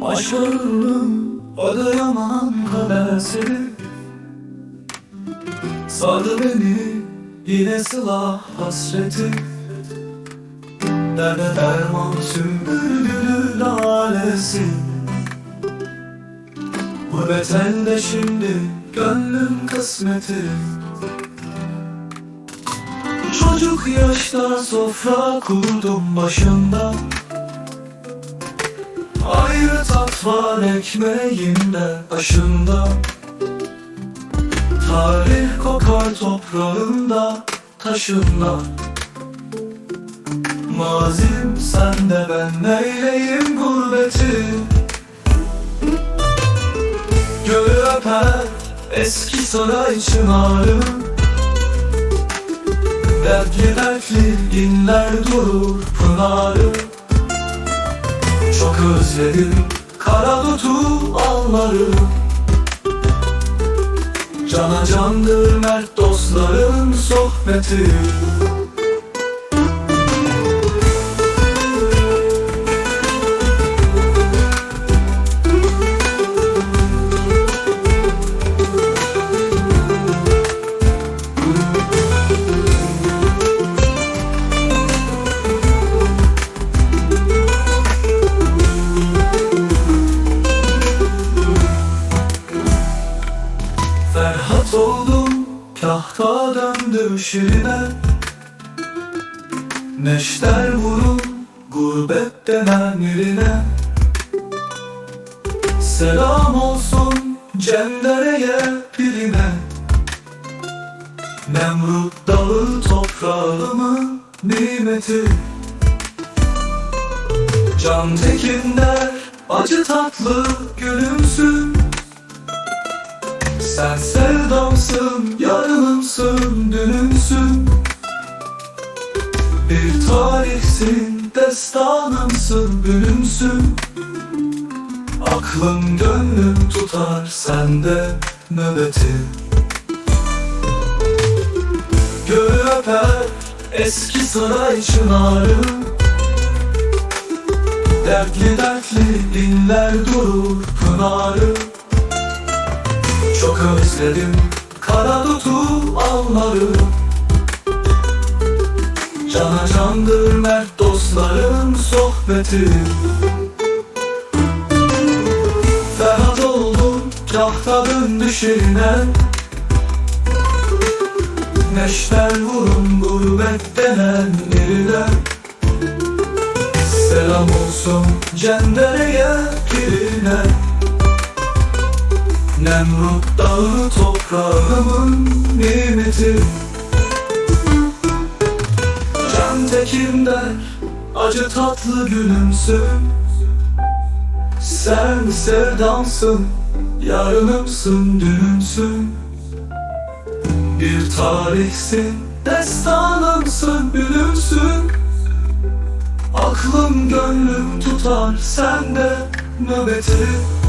Başlarım Adıyaman kalesi Sardı beni yine sıla hasreti. Derde derman sümbülgülü lalesi. Gurbet elde şimdi gönlüm kısmeti. Çocuk yaşta sofra kurdum başında var ekmeğimde başında. Tarih kokar toprağında taşında Mazim sende ben neyleyim gurbeti? Göğü öper eski saray çınarı. Dertli dertli inler durur pınarı. Çok özledim kara dutu alları Cana candır mert dostların sohbeti kahta döndüm şirine. Neşter vurun gurbet denen yerine Selam olsun cendereye pirine Nemrut dağı toprağımın nimeti. Can tekinler acı tatlı gülümsün sen sevdamsın, yarınımsın, dünümsün Bir tarihsin, destanımsın, bülümsün Aklım gönlüm tutar sende nöbeti. Göğü öper eski saray çınarı. Dertli dertli dinler durur pınarı çok özledim kara dutu alları Cana candır mert dostların sohbeti. Ferhat oldum kahta döndü şirine. Neşter vurun gurbet denen yerine. Selam olsun cendereye pirine Nemrut dağı toprağımın nimeti. Can tekin der acı tatlı gülümsün. Sen sevdamsın yarınımsın dünümsün Bir tarihsin destanımsın bülümsün Aklım gönlüm tutar sende nöbeti